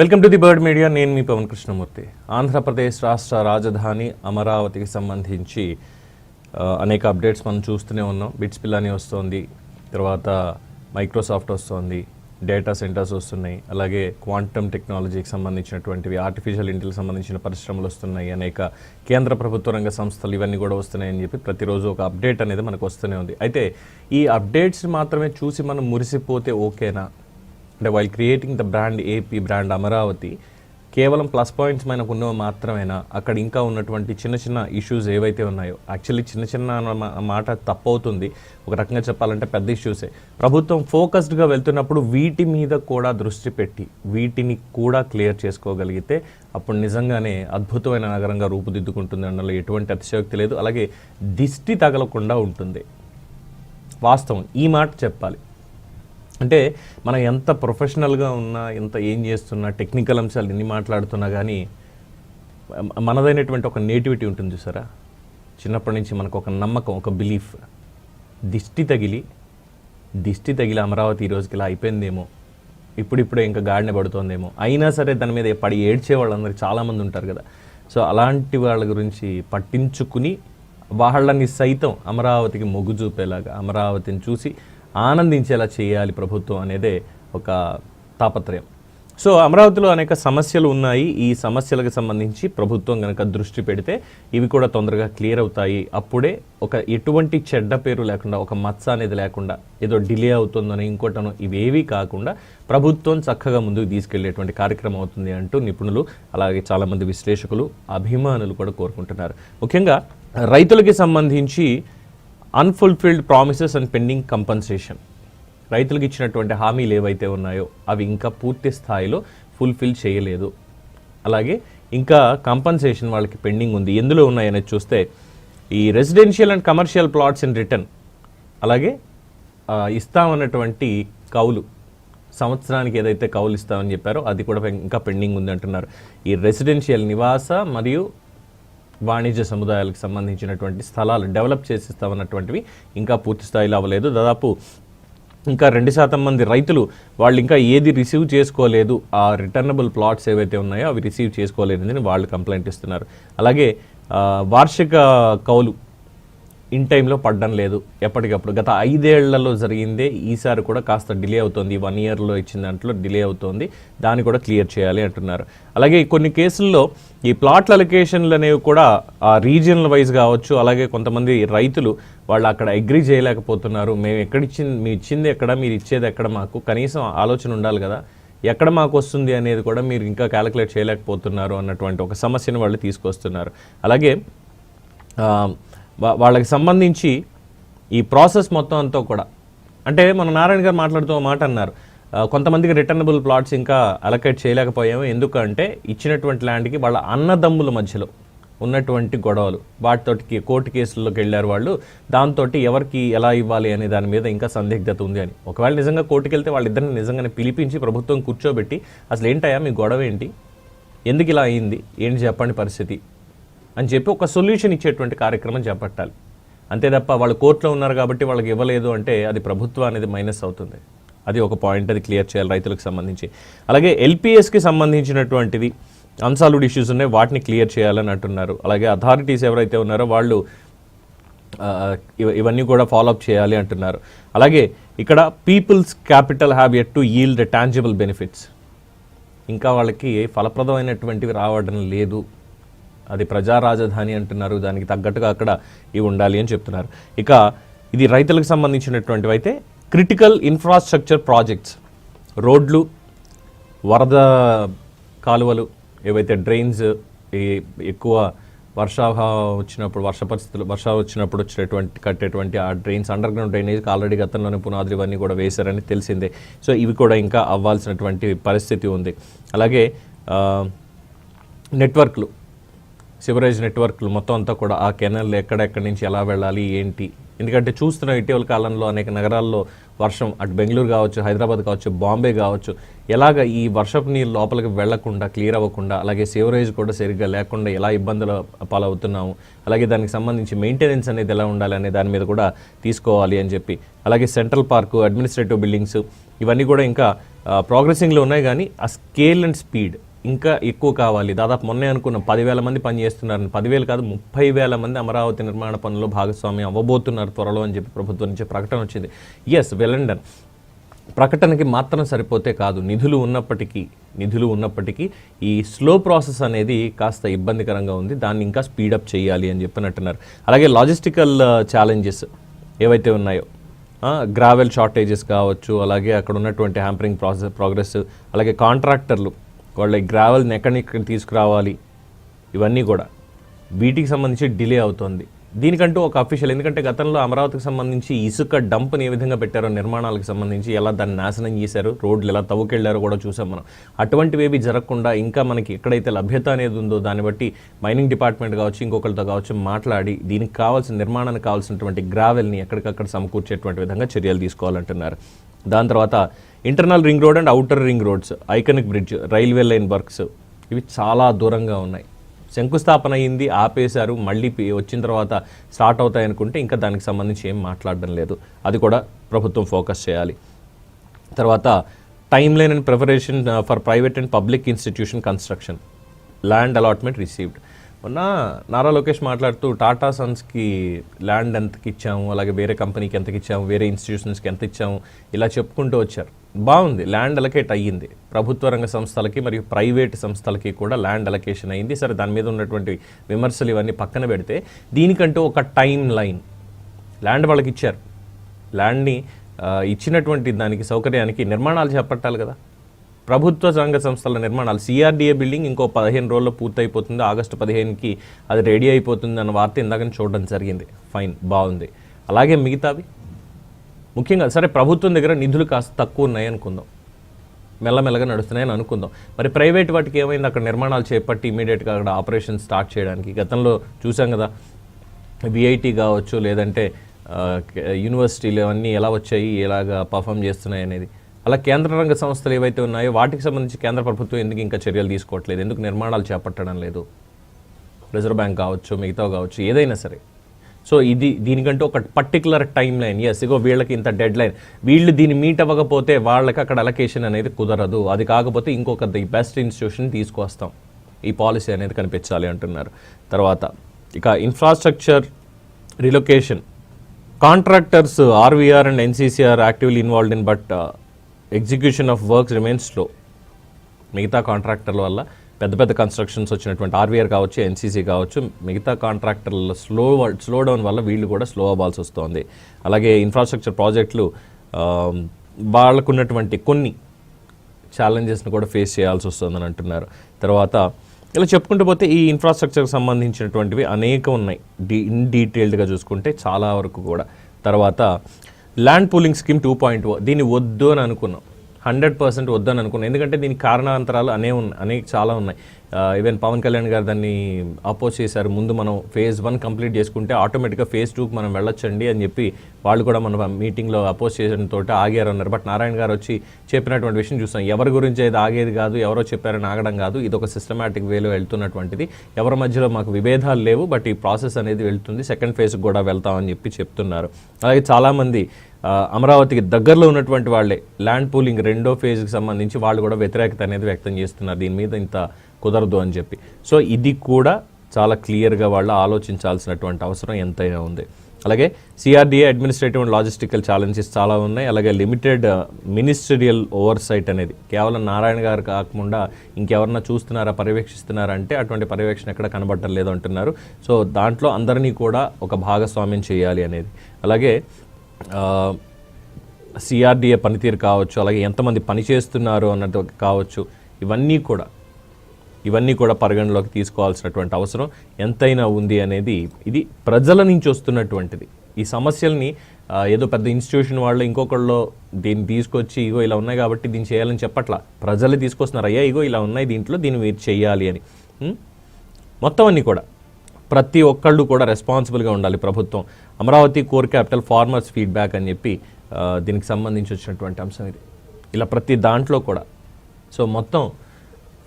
Welcome to the bird media. నేను మీ పవన్ కృష్ణమూర్తి. ఆంధ్రప్రదేశ్ రాష్ట్ర రాజధాని అమరావతికి సంబంధించి అనేక అప్డేట్స్ మనం చూస్తూనే ఉన్నాం. బిట్స్ పిల్లని వస్తుంది తర్వాత మైక్రోసాఫ్ట్ వస్తుంది డేటా సెంటర్స్ వస్తున్నాయి అలాగే క్వాంటమ్ టెక్నాలజీకి సంబంధించినటువంటివి ఆర్టిఫిషియల్ ఇంటెలిజెన్స్ సంబంధించిన పరిశ్రమలు వస్తున్నాయి అనేక కేంద్ర ప్రభుత్వ రంగ సంస్థలు ఇవన్నీ కూడా వస్తున్నాయని చెప్పి ప్రతిరోజు ఒక అప్డేట్ అనేది మనకు వస్తూనే ఉంది. అయితే ఈ అప్డేట్స్ మాత్రమే చూసి మనం మురిసిపోతే ఓకేనా? అంటే while creating the brand AP brand Amaravati కేవలం ప్లస్ పాయింట్స్ మనకు ఉన్నవి మాత్రమేనా? అక్కడ ఇంకా ఉన్నటువంటి చిన్న చిన్న ఇష్యూస్ ఏవైతే ఉన్నాయో యాక్చువల్లీ చిన్న చిన్న మా- మాట తప్పవుతుంది. ఒక రకంగా చెప్పాలంటే పెద్ద ఇష్యూసే ప్రభుత్వం ఫోకస్డ్గా వెళ్తున్నప్పుడు వీటి మీద కూడా దృష్టి పెట్టి వీటిని కూడా క్లియర్ చేసుకోగలిగితే అప్పుడు నిజంగానే అద్భుతమైన నగరంగా రూపుదిద్దుకుంటుంది అన్నలో ఎటువంటి అతిశయోక్తి లేదు. అలాగే దిష్టి తగలకుండా ఉంటుంది. వాస్తవం. ఈ మాట చెప్పాలి. అంటే మనం ఎంత ప్రొఫెషనల్గా ఉన్నా ఎంత ఏం చేస్తున్నా టెక్నికల్ అంశాలు ఎన్ని మాట్లాడుతున్నా కానీ మనదైనటువంటి ఒక నేటివిటీ ఉంటుంది చూసారా? చిన్నప్పటి నుంచి మనకు ఒక నమ్మకం ఒక బిలీఫ్. దిష్టి తగిలి దిష్టి తగిలి అమరావతి ఈ రోజుకి ఇలా అయిపోయిందేమో ఇప్పుడిప్పుడే ఇంకా గాడిన పడుతోందేమో అయినా సరే దాని మీద పడి ఏడ్చే వాళ్ళందరూ చాలామంది ఉంటారు కదా. సో అలాంటి వాళ్ళ గురించి పట్టించుకుని వాళ్ళని సైతం అమరావతికి మొగ్గు చూపేలాగా అమరావతిని చూసి ఆనందించేలా చేయాలి ప్రభుత్వం అనేదే ఒక తాపత్రయం. సో అమరావతిలో అనేక సమస్యలు ఉన్నాయి. ఈ సమస్యలకు సంబంధించి ప్రభుత్వం కనుక దృష్టి పెడితే ఇవి కూడా తొందరగా క్లియర్ అవుతాయి. అప్పుడే ఒక ఎటువంటి చెడ్డ పేరు లేకుండా ఒక మచ్చ అనేది లేకుండా ఏదో డిలే అవుతుందని ఇంకోటనో ఇవేవి కాకుండా ప్రభుత్వం చక్కగా ముందుకు తీసుకెళ్ళేటువంటి కార్యక్రమం అవుతుంది అంటూ నిపుణులు అలాగే చాలామంది విశ్లేషకులు అభిమానులు కూడా కోరుకుంటున్నారు. ముఖ్యంగా రైతులకి సంబంధించి unfulfilled promises and pending compensation రైతులకు ఇచ్చినటువంటి హామీలు ఏవైతే ఉన్నాయో అవి ఇంకా పూర్తి స్థాయిలో ఫుల్ఫిల్ చేయలేదు. అలాగే ఇంకా కంపన్సేషన్ వాళ్ళకి పెండింగ్ ఉంది. ఎందులో ఉన్నాయనేది చూస్తే ఈ residential and commercial plots in return అలాగే ఇస్తామన్నటువంటి కౌలు సంవత్సరానికి ఏదైతే కౌలు ఇస్తామని చెప్పారో అది కూడా ఇంకా పెండింగ్ ఉంది అంటున్నారు. ఈ రెసిడెన్షియల్ నివాస మరియు వాణిజ్య సముదాయాలకు సంబంధించినటువంటి స్థలాలు డెవలప్ చేసిస్తామన్నటువంటివి ఇంకా పూర్తి స్థాయిలో అవ్వలేదు. దాదాపు ఇంకా రెండు శాతం మంది రైతులు వాళ్ళు ఇంకా ఏది రిసీవ్ చేసుకోలేదు ఆ రిటర్నబుల్ ప్లాట్స్ ఏవైతే ఉన్నాయో అవి రిసీవ్ చేసుకోలేదని వాళ్ళు కంప్లైంట్ ఇస్తున్నారు. అలాగే వార్షిక కౌలు ఇన్ టైంలో పడడం లేదు ఎప్పటికప్పుడు. గత ఐదేళ్ళలో జరిగిందే ఈసారి కూడా కాస్త డిలే అవుతుంది. వన్ ఇయర్లో ఇచ్చిన దాంట్లో డిలే అవుతుంది. దాన్ని కూడా క్లియర్ చేయాలి అంటున్నారు. అలాగే కొన్ని కేసుల్లో ఈ ప్లాట్ల అలొకేషన్లు అనేవి కూడా ఆ రీజియన్ల వైజ్ కావచ్చు అలాగే కొంతమంది రైతులు వాళ్ళు అక్కడ అగ్రి చేయలేకపోతున్నారు. మేము ఎక్కడిచ్చి మీ ఇచ్చింది ఎక్కడ మీరు ఇచ్చేది ఎక్కడ మాకు? కనీసం ఆలోచన ఉండాలి కదా. ఎక్కడ మాకు వస్తుంది అనేది కూడా మీరు ఇంకా క్యాలిక్యులేట్ చేయలేకపోతున్నారు అన్నటువంటి ఒక సమస్యను వాళ్ళు తీసుకొస్తున్నారు. అలాగే వాళ్ళకి సంబంధించి ఈ ప్రాసెస్ మొత్తం అంతా కూడా. అంటే మన నారాయణ గారు మాట్లాడుతూ మాట అన్నారు. కొంతమందికి రిటర్నబుల్ ప్లాట్స్ ఇంకా అలకేట్ చేయలేకపోయాము. ఎందుకంటే ఇచ్చినటువంటి ల్యాండ్కి వాళ్ళ అన్నదమ్ముల మధ్యలో ఉన్నటువంటి గొడవలు. వాటితోటి కోర్టు కేసుల్లోకి వెళ్ళారు వాళ్ళు. దాంతో ఎవరికి ఎలా ఇవ్వాలి అనే దాని మీద ఇంకా సందిగ్ధత ఉంది అని. ఒకవేళ నిజంగా కోర్టుకి వెళ్తే వాళ్ళిద్దరిని నిజంగానే పిలిపించి ప్రభుత్వం కూర్చోబెట్టి అసలు ఏంటయ్యా మీ గొడవ ఏంటి ఎందుకు ఇలా అయింది? ఏంటి చెప్పండి పరిస్థితి? అని చెప్పి ఒక సొల్యూషన్ ఇచ్చేటువంటి కార్యక్రమం చేపట్టాలి. అంతే తప్ప వాళ్ళు కోర్టులో ఉన్నారు కాబట్టి వాళ్ళకి ఇవ్వలేదు అంటే అది ప్రభుత్వం అనేది మైనస్ అవుతుంది. అది ఒక పాయింట్ అది క్లియర్ చేయాలి రైతులకు సంబంధించి. అలాగే ఎల్పిఎస్కి సంబంధించినటువంటిది అన్సాల్వ్డ్ ఇష్యూస్ ఉన్నాయి వాటిని క్లియర్ చేయాలని అంటున్నారు. అలాగే అథారిటీస్ ఎవరైతే ఉన్నారో వాళ్ళు ఇవన్నీ కూడా ఫాలోఅప్ చేయాలి అంటున్నారు. అలాగే ఇక్కడ people's capital have yet to yield tangible benefits. ఇంకా వాళ్ళకి ఫలప్రదమైనటువంటివి రావడం లేదు. అది ప్రజా రాజధాని అంటున్నారు దానికి తగ్గట్టుగా అక్కడ ఇవి ఉండాలి అని చెప్తున్నారు. ఇక ఇది రైతులకు సంబంధించినటువంటివి అయితే క్రిటికల్ ఇన్ఫ్రాస్ట్రక్చర్ ప్రాజెక్ట్స్ రోడ్లు వరద కాలువలు ఏవైతే డ్రైన్స్ ఈ ఎక్కువ వర్షాభావం వచ్చినప్పుడు వర్ష పరిస్థితులు వర్షం వచ్చినప్పుడు వచ్చేటువంటి కట్టేటువంటి ఆ drains underground drainage already గతంలోనే పునాదులు ఇవన్నీ కూడా వేశారని తెలిసిందే. సో ఇవి కూడా ఇంకా అవ్వాల్సినటువంటి పరిస్థితి ఉంది. అలాగే నెట్వర్క్లు సివరేజ్ నెట్వర్క్లు మొత్తం అంతా కూడా ఆ కెనల్ ఎక్కడెక్కడి నుంచి ఎలా వెళ్ళాలి ఏంటి? ఎందుకంటే చూస్తున్నాం ఇటీవల కాలంలో అనేక నగరాల్లో వర్షం అటు బెంగళూరు కావచ్చు హైదరాబాద్ కావచ్చు బాంబే కావచ్చు ఎలాగ ఈ వర్షపు నీరు లోపలికి వెళ్ళకుండా క్లియర్ అవ్వకుండా అలాగే సేవరేజ్ కూడా సరిగ్గా లేకుండా ఎలా ఇబ్బందుల పాలవుతున్నాము అలాగే దానికి సంబంధించి మెయింటెనెన్స్ అనేది ఎలా ఉండాలి అనే దాని మీద కూడా తీసుకోవాలి అని చెప్పి అలాగే సెంట్రల్ పార్కు అడ్మినిస్ట్రేటివ్ బిల్డింగ్స్ ఇవన్నీ కూడా ఇంకా ప్రోగ్రెసింగ్లో ఉన్నాయి కానీ ఆ స్కేల్ అండ్ స్పీడ్ ఇంకా ఎక్కువ కావాలి. దాదాపు మొన్నే అనుకున్నాం పదివేల మంది పని చేస్తున్నారని. పదివేలు కాదు ముప్పై వేల మంది అమరావతి నిర్మాణ పనుల్లో భాగస్వామ్యం అవ్వబోతున్నారు త్వరలో అని చెప్పి ప్రభుత్వం నుంచి ప్రకటన వచ్చింది. ఎస్ వెలండన్. ప్రకటనకి మాత్రం సరిపోతే కాదు. నిధులు ఉన్నప్పటికీ నిధులు ఉన్నప్పటికీ ఈ స్లో ప్రాసెస్ అనేది కాస్త ఇబ్బందికరంగా ఉంది. దాన్ని ఇంకా స్పీడప్ చేయాలి అని చెప్పినట్టున్నారు. అలాగే లాజిస్టికల్ ఛాలెంజెస్ ఏవైతే ఉన్నాయో గ్రావెల్ షార్టేజెస్ కావచ్చు అలాగే అక్కడ ఉన్నటువంటి హ్యాంపరింగ్ ప్రాసెస్ ప్రోగ్రెస్ అలాగే కాంట్రాక్టర్లు వాళ్ళ గ్రావెల్ని ఎక్కడి తీసుకురావాలి? ఇవన్నీ కూడా. వీటికి సంబంధించి డిలే అవుతోంది. దీనికంటూ ఒక అఫీషియల్ ఎందుకంటే గతంలో అమరావతికి సంబంధించి ఇసుక డంప్ని ఏ విధంగా పెట్టారో నిర్మాణాలకు సంబంధించి ఎలా దాన్ని నాశనం చేశారు రోడ్లు ఎలా తవ్వుకెళ్ళారో కూడా చూసాం మనం. అటువంటివేవి జరగకుండా ఇంకా మనకి ఎక్కడైతే లభ్యత అనేది ఉందో దాన్ని బట్టి మైనింగ్ డిపార్ట్మెంట్ కావచ్చు ఇంకొకరితో కావచ్చు మాట్లాడి దీనికి కావాల్సిన నిర్మాణానికి కావాల్సినటువంటి గ్రావెల్ని ఎక్కడికక్కడ సమకూర్చేటువంటి విధంగా చర్యలు తీసుకోవాలంటున్నారు. దాని తర్వాత internal ring road and outer ring roads iconic bridge railway line works ఇవి చాలా దూరంగా ఉన్నాయి. శంకుస్థాపన అయింది ఆపేశారు మళ్ళీ వచ్చిన తర్వాత స్టార్ట్ అవుతాయి అనుకుంటే ఇంకా దానికి సంబంధించి ఏం మాట్లాడడం లేదు. అది కూడా ప్రభుత్వం ఫోకస్ చేయాలి. తర్వాత timeline and preparation for private and public institution construction land allotment received. మొన్న నారా లోకేష్ మాట్లాడుతూ టాటా సన్స్కి ల్యాండ్ ఎంతకి ఇచ్చాము అలాగే వేరే కంపెనీకి ఎంతకి ఇచ్చాము వేరే ఇన్స్టిట్యూషన్స్కి ఎంత ఇచ్చాము ఇలా చెప్పుకుంటూ వచ్చారు. బాగుంది ల్యాండ్ అలకేట్ అయ్యింది. ప్రభుత్వ రంగ సంస్థలకి మరియు ప్రైవేట్ సంస్థలకి కూడా ల్యాండ్ అలకేషన్ అయింది సరే దాని మీద ఉన్నటువంటి విమర్శలు ఇవన్నీ పక్కన పెడితే దీనికంటూ ఒక టైం లైన్. ల్యాండ్ వాళ్ళకి ఇచ్చారు. ల్యాండ్ని ఇచ్చినటువంటి దానికి సౌకర్యానికి నిర్మాణాలు చేపట్టాలి కదా. ప్రభుత్వ రంగ సంస్థల నిర్మాణాలు సిఆర్డీఏ బిల్డింగ్ ఇంకో పదిహేను రోజుల్లో పూర్తయిపోతుంది. ఆగస్టు పదిహేనుకి అది రెడీ అయిపోతుంది అన్న వార్త ఇందాక చూడడం జరిగింది. ఫైన్ బాగుంది. అలాగే మిగతావి? ముఖ్యంగా సరే ప్రభుత్వం దగ్గర నిధులు కాస్త తక్కువ ఉన్నాయి అనుకుందాం. మెల్లమెల్లగా నడుస్తున్నాయని అనుకుందాం. మరి ప్రైవేట్ వాటికి ఏమైంది? అక్కడ నిర్మాణాలు చేపట్టి ఇమీడియట్గా అక్కడ ఆపరేషన్ స్టార్ట్ చేయడానికి. గతంలో చూసాం కదా విఐటి కావచ్చు లేదంటే యూనివర్సిటీలు అవన్నీ ఎలా వచ్చాయి ఎలాగా పర్ఫామ్ చేస్తున్నాయి అనేది. అలా కేంద్ర రంగ సంస్థలు ఏవైతే ఉన్నాయో వాటికి సంబంధించి కేంద్ర ప్రభుత్వం ఎందుకు ఇంకా చర్యలు తీసుకోవట్లేదు? ఎందుకు నిర్మాణాలు చేపట్టడం లేదు? రిజర్వ్ బ్యాంక్ కావచ్చు మిగతా కావచ్చు ఏదైనా సరే. సో ఇది దీనికంటే ఒక పర్టికులర్ టైం లైన్. ఎస్ ఇగో వీళ్ళకి ఇంత డెడ్ లైన్. వీళ్ళు దీన్ని మీట్ అవ్వకపోతే వాళ్ళకి అక్కడ అలొకేషన్ అనేది కుదరదు. అది కాకపోతే ఇంకొక ది బెస్ట్ ఇన్స్టిట్యూషన్ తీసుకొస్తాం. ఈ పాలసీ అనేది కనిపించాలి అంటున్నారు. తర్వాత ఇక infrastructure relocation contractors RVR and NCCR actively involved in but execution of works remains slow మిగతా కాంట్రాక్టర్ల వల్ల పెద్ద పెద్ద కన్స్ట్రక్షన్స్ వచ్చినటువంటి ఆర్వీఆర్ కావచ్చు ఎన్సీసీ కావచ్చు మిగతా కాంట్రాక్టర్ల స్లో స్లో డౌన్ వల్ల వీళ్ళు కూడా స్లో అవ్వాల్సి వస్తుంది. అలాగే ఇన్ఫ్రాస్ట్రక్చర్ ప్రాజెక్టులు వాళ్ళకున్నటువంటి కొన్ని ఛాలెంజెస్ని కూడా ఫేస్ చేయాల్సి వస్తుందని అంటున్నారు. తర్వాత ఇలా చెప్పుకుంటూ పోతే ఈ ఇన్ఫ్రాస్ట్రక్చర్కి సంబంధించినటువంటివి అనేక ఉన్నాయి. డీ ఇన్ డీటెయిల్డ్గా చూసుకుంటే చాలా వరకు కూడా. తర్వాత land pooling scheme two point దీన్ని వద్దు అని అనుకున్నాం. హండ్రెడ్ పర్సెంట్ వద్దని అనుకున్నాం. ఎందుకంటే దీనికి కారణాంతరాలు అనే ఉన్నాయి అనేక చాలా ఉన్నాయి. ఈవెన్ పవన్ కళ్యాణ్ గారు దాన్ని అపోజ్ చేశారు. ముందు మనం ఫేజ్ వన్ కంప్లీట్ చేసుకుంటే ఆటోమేటిక్గా ఫేజ్ టూకి మనం వెళ్ళొచ్చండి అని చెప్పి వాళ్ళు కూడా మన మీటింగ్లో అపోజ్ చేయడం తోటి ఆగారు అన్నారు బట్ నారాయణ గారు వచ్చి చెప్పినటువంటి విషయం చూస్తాం ఎవరి గురించి ఇది ఆగేది కాదు ఎవరో చెప్పారని ఆగడం కాదు. ఇది ఒక సిస్టమేటిక్ వేలో వెళ్తున్నటువంటిది. ఎవరి మధ్యలో మాకు విభేదాలు లేవు బట్ ఈ ప్రాసెస్ అనేది వెళ్తుంది. సెకండ్ ఫేజ్కి కూడా వెళ్తామని చెప్పి చెప్తున్నారు. అలాగే చాలామంది అమరావతికి దగ్గరలో ఉన్నటువంటి వాళ్ళే ల్యాండ్ పూలింగ్ రెండో ఫేజ్కి సంబంధించి వాళ్ళు కూడా వ్యతిరేకత అనేది వ్యక్తం చేస్తున్నారు. దీని మీద ఇంత కుదరదు అని చెప్పి. సో ఇది కూడా చాలా క్లియర్గా వాళ్ళు ఆలోచించాల్సినటువంటి అవసరం ఎంతైనా ఉంది. అలాగే CRDA administrative and logistical challenges చాలా ఉన్నాయి. అలాగే లిమిటెడ్ మినిస్ట్రియల్ ఓవర్ సైట్ అనేది. కేవలం నారాయణ గారు కాకుండా ఇంకెవరన్నా చూస్తున్నారా పర్యవేక్షిస్తున్నారా అంటే అటువంటి పర్యవేక్షణ ఎక్కడ కనబడటం లేదు అంటున్నారు. సో దాంట్లో అందరినీ కూడా ఒక భాగస్వామ్యం చేయాలి అనేది. అలాగే uh, సిఆర్డిఏ పనితీరు కావచ్చు అలాగే ఎంతమంది పని చేస్తున్నారు అన్నది కావచ్చు ఇవన్నీ కూడా ఇవన్నీ కూడా పరిగణలోకి తీసుకోవాల్సినటువంటి అవసరం ఎంతైనా ఉంది అనేది ఇది ప్రజల నుంచి వస్తున్నటువంటిది. ఈ సమస్యల్ని ఏదో పెద్ద ఇన్స్టిట్యూషన్ వాళ్ళు ఇంకొకళ్ళు దీన్ని తీసుకొచ్చి ఇగో ఇలా ఉన్నాయి కాబట్టి దీన్ని చేయాలని చెప్పట్లా. ప్రజలు తీసుకొస్తున్నారు అయ్యా ఇగో ఇలా ఉన్నాయి దీంట్లో దీన్ని మీరు చేయాలి అని. మొత్తం అన్నీ కూడా ప్రతి ఒక్కళ్ళు కూడా రెస్పాన్సిబుల్గా ఉండాలి ప్రభుత్వం. Amaravati core capital farmers feedback అని చెప్పి దీనికి సంబంధించి వచ్చినటువంటి అంశం ఇది. ఇలా ప్రతి దాంట్లో కూడా. సో మొత్తం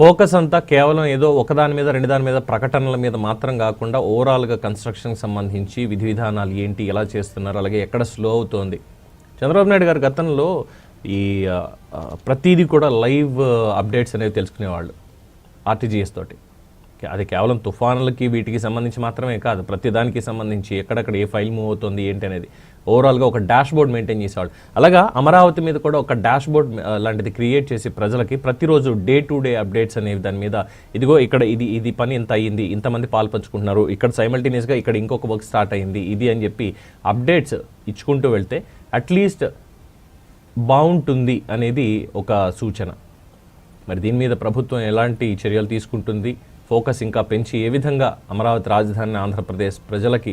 ఫోకస్ అంతా కేవలం ఏదో ఒకదాని మీద రెండు దాని మీద ప్రకటనల మీద మాత్రం కాకుండా ఓవరాల్గా కన్స్ట్రక్షన్కి సంబంధించి విధి విధానాలు ఏంటి ఎలా చేస్తున్నారు అలాగే ఎక్కడ స్లో అవుతోంది. చంద్రబాబు నాయుడు గారు గతంలో ఈ ప్రతిదీ కూడా లైవ్ అప్డేట్స్ అనేవి తెలుసుకునేవాళ్ళు ఆర్టీజీఎస్ తోటి. అది కేవలం తుఫానులకి వీటికి సంబంధించి మాత్రమే కాదు ప్రతిదానికి సంబంధించి ఎక్కడెక్కడ ఏ ఫైల్ మూవ్ అవుతుంది ఏంటి అనేది. ఓవరాల్గా ఒక డాష్ బోర్డ్ మెయింటైన్ చేసేవాళ్ళు అలాగా అమరావతి మీద కూడా ఒక డాష్ బోర్డ్ uh, లాంటిది క్రియేట్ చేసి ప్రజలకి ప్రతిరోజు డే టు డే అప్డేట్స్ అనేవి దాని మీద ఇదిగో ఇక్కడ ఇది ఇది పని ఇంత అయ్యింది ఇంతమంది పాల్పంచుకుంటున్నారు ఇక్కడ సైమల్టేనియస్గా ఇక్కడ ఇంకొక వర్క్ స్టార్ట్ అయ్యింది ఇది అని చెప్పి అప్డేట్స్ ఇచ్చుకుంటూ వెళ్తే అట్లీస్ట్ బాగుంటుంది అనేది ఒక సూచన. మరి దీని మీద ప్రభుత్వం ఎలాంటి చర్యలు తీసుకుంటుంది? ఫోకస్ ఇంకా పెంచి ఏ విధంగా అమరావతి రాజధాని ఆంధ్రప్రదేశ్ ప్రజలకి